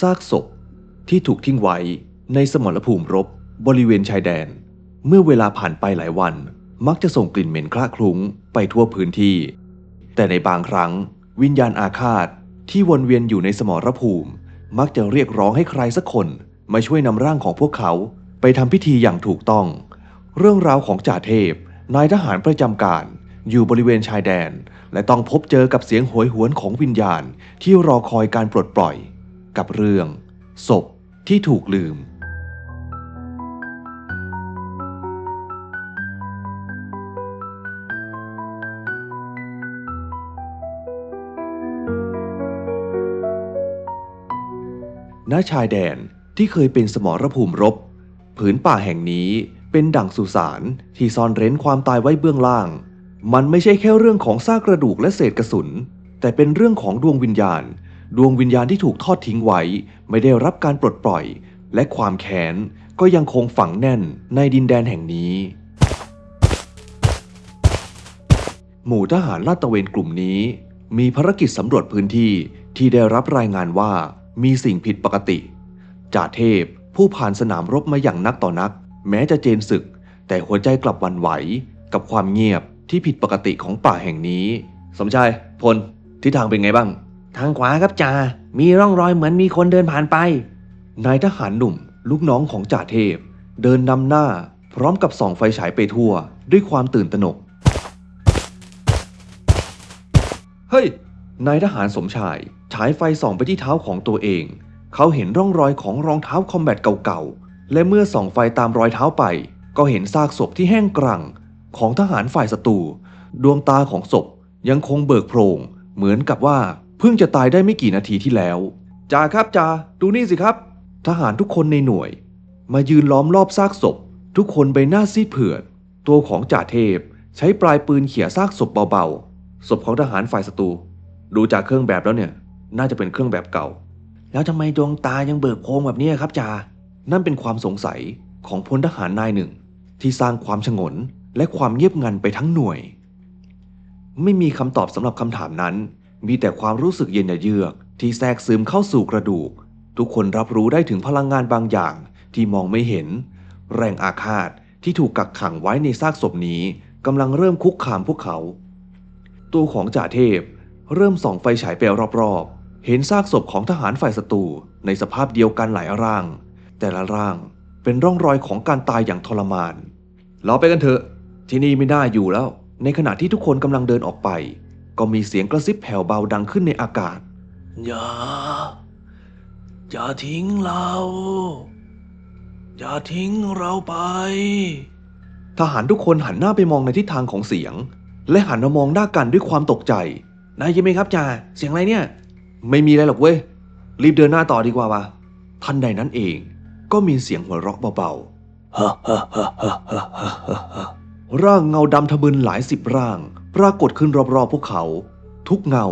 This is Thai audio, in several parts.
ซากศพที่ถูกทิ้งไว้ในสมรภูมิรบบริเวณชายแดน เมื่อเวลาผ่านไปหลายวัน มักจะส่งกลิ่นเหม็นคละคลุ้งไปทั่วพื้นที่ แต่ในบางครั้ง วิญญาณอาฆาตที่วนเวียนอยู่ในสมรภูมิ มักจะเรียกร้องให้ใครสักคนมาช่วยนำร่างของพวกเขาไปทำพิธีอย่างถูกต้อง เรื่องราวของจ่าเทพ นายทหารประจำการอยู่บริเวณชายแดน และต้องพบเจอกับเสียงโหยหวนของวิญญาณที่รอคอยการปลดปล่อย กับเรื่อง ศพที่ถูกลืม ณ ชายแดนที่เคยเป็นสมรภูมิรบ ผืนป่าแห่งนี้เป็นดั่งสุสานที่ซ่อนเร้นความตายไว้เบื้องล่าง มันไม่ใช่แค่เรื่องของซากกระดูกและเศษกระสุน แต่เป็นเรื่องของดวงวิญญาณ ดวงวิญญาณที่ถูกทอดทิ้งไว้ ไม่ได้รับการปลดปล่อย และความแค้นก็ยังคงฝังแน่นในดินแดนแห่งนี้ หมู่ทหารลาดตระเวนกลุ่มนี้ มีภารกิจสำรวจพื้นที่ที่ได้รับรายงานว่ามีสิ่งผิดปกติ จ่าเทพผู้ผ่านสนามรบมาอย่างนักต่อนัก แม้จะเจนศึก แต่หัวใจกลับวันไหว กับความเงียบที่ผิดปกติของป่าแห่งนี้ สมชายพลทิศทางเป็นไงบ้าง ทางขวาครับจ่า มีร่องรอยเหมือนมีคนเดินผ่านไป นายทหารหนุ่ม ลูกน้องของจ่าเทพ เดินนำหน้า พร้อมกับส่องไฟฉายไปทั่ว ด้วยความตื่นตระหนก เฮ้ย นายทหารสมชาย ฉายไฟส่องไปที่เท้าของตัวเอง เขาเห็นร่องรอยของรองเท้าคอมแบทเก่าๆ และเมื่อส่องไฟตามรอยเท้าไป ก็เห็นซากศพที่แห้งกรังของทหารฝ่ายศัตรู ดวงตาของศพยังคงเบิกโพรง เหมือนกับว่า เพิ่งจะตายได้ไม่กี่นาทีที่แล้วจ่าครับจ่าดูนี่สิครับ ทหารทุกคนในหน่วย มายืนล้อมรอบซากศพ ทุกคนใบหน้าซีดเผือด ตัวของจ่าเทพใช้ปลายปืนเขี่ยซากศพเบาๆศพของทหารฝ่ายศัตรูดูจากเครื่องแบบแล้วเนี่ย น่าจะเป็นเครื่องแบบเก่า แล้วทำไมดวงตายังเบิกโพรงแบบนี้ครับจ่านั่นเป็นความสงสัยของพลทหารนายหนึ่ง ที่สร้างความฉงนและความเงียบงันไปทั้งหน่วย ไม่มีคำตอบสำหรับคำถามนั้น มีแต่ความรู้สึกเย็นเยือกที่แทรกซึมเข้าสู่กระดูก ทุกคนรับรู้ได้ถึงพลังงานบางอย่างที่มองไม่เห็น แรงอาฆาตที่ถูกกักขังไว้ในซากศพนี้กำลังเริ่มคุกคามพวกเขา ตัวของจ่าเทพเริ่มส่องไฟฉายไปรอบๆ เห็นซากศพของทหารฝ่ายศัตรูในสภาพเดียวกันหลายร่าง แต่ละร่างเป็นร่องรอยของการตายอย่างทรมาน เราไปกันเถอะ ที่นี่ไม่น่าอยู่แล้ว ในขณะที่ทุกคนกำลังเดินออกไป ก็มีเสียงกระซิบแผ่วเบาดังขึ้นในอากาศ อย่า อย่าทิ้งเรา อย่าทิ้งเราไป ทหารทุกคนหันหน้าไปมองในทิศทางของเสียง และหันมามองหน้ากันด้วยความตกใจนายยินไหมครับจ่าเสียงอะไรเนี่ย ไม่มีอะไรหรอกเว้ย รีบเดินหน้าต่อดีกว่าวะทันใดนั้นเอง ก็มีเสียงหัวเราะเบาๆร่างเงาดำทะมึนหลายสิบร่าง ปรากฏขึ้นรอบๆพวกเขา ทุกเงา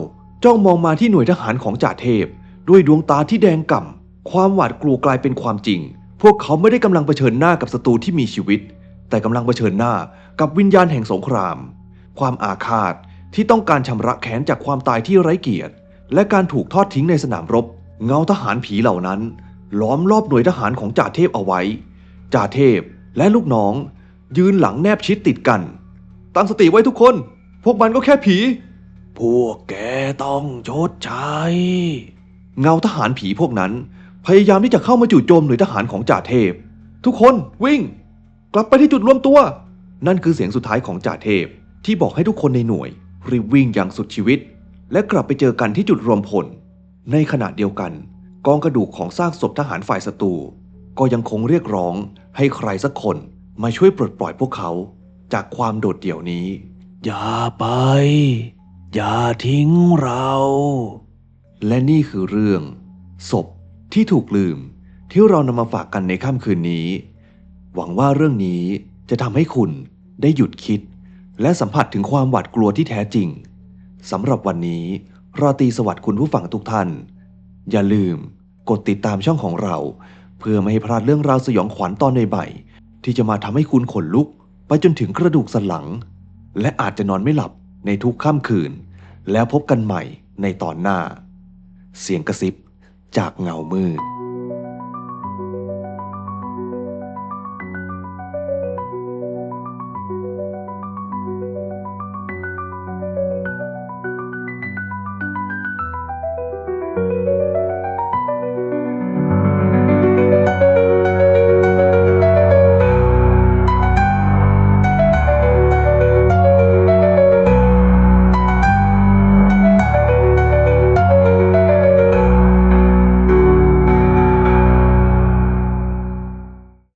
จ้องมองมาที่หน่วยทหารของจ่าเทพ ด้วยดวงตาที่แดงก่ำความหวาดกลัวกลายเป็นความจริง พวกเขาไม่ได้กำลังเผชิญหน้ากับศัตรูที่มีชีวิต แต่กำลังเผชิญหน้ากับวิญญาณแห่งสงคราม ความอาฆาตที่ต้องการชำระแค้นจากความตายที่ไร้เกียรติ และการถูกทอดทิ้งในสนามรบ เงาทหารผีเหล่านั้น ล้อมรอบหน่วยทหารของจ่าเทพเอาไว้จ่าเทพและลูกน้อง ยืนหลังแนบชิดติดกัน ตั้งสติไว้ทุกคน พวกมันก็แค่ผี พวกแกต้องชดใช้ เงาทหารผีพวกนั้น พยายามที่จะเข้ามาจู่โจมหน่วยทหารของจ่าเทพ ทุกคนวิ่ง กลับไปที่จุดรวมตัว นั่นคือเสียงสุดท้ายของจ่าเทพ ที่บอกให้ทุกคนในหน่วยรีบวิ่งอย่างสุดชีวิต และกลับไปเจอกันที่จุดรวมพล ในขณะเดียวกัน กองกระดูกของซากศพทหารฝ่ายศัตรูก็ยังคงเรียกร้องให้ใครสักคนมาช่วยปลดปล่อยพวกเขาจากความโดดเดี่ยวนี้ อย่าไป อย่าทิ้งเรา และนี่คือเรื่อง ศพที่ถูกลืมที่เรานำมาฝากกันในค่ำคืนนี้ หวังว่าเรื่องนี้จะทำให้คุณได้หยุดคิด และสัมผัสถึงความหวาดกลัวที่แท้จริงสำหรับวันนี้ราตรีสวัสดิ์คุณผู้ฟังทุกท่าน อย่าลืมกดติดตามช่องของเรา เพื่อไม่ให้พลาดเรื่องราวสยองขวัญตอนในใหม่ๆที่จะมาทำให้คุณขนลุก ไปจนถึงกระดูกสันหลัง และอาจจะนอนไม่หลับในทุกค่ำคืน แล้วพบกันใหม่ในตอนหน้า เสียงกระซิบจากเงามืด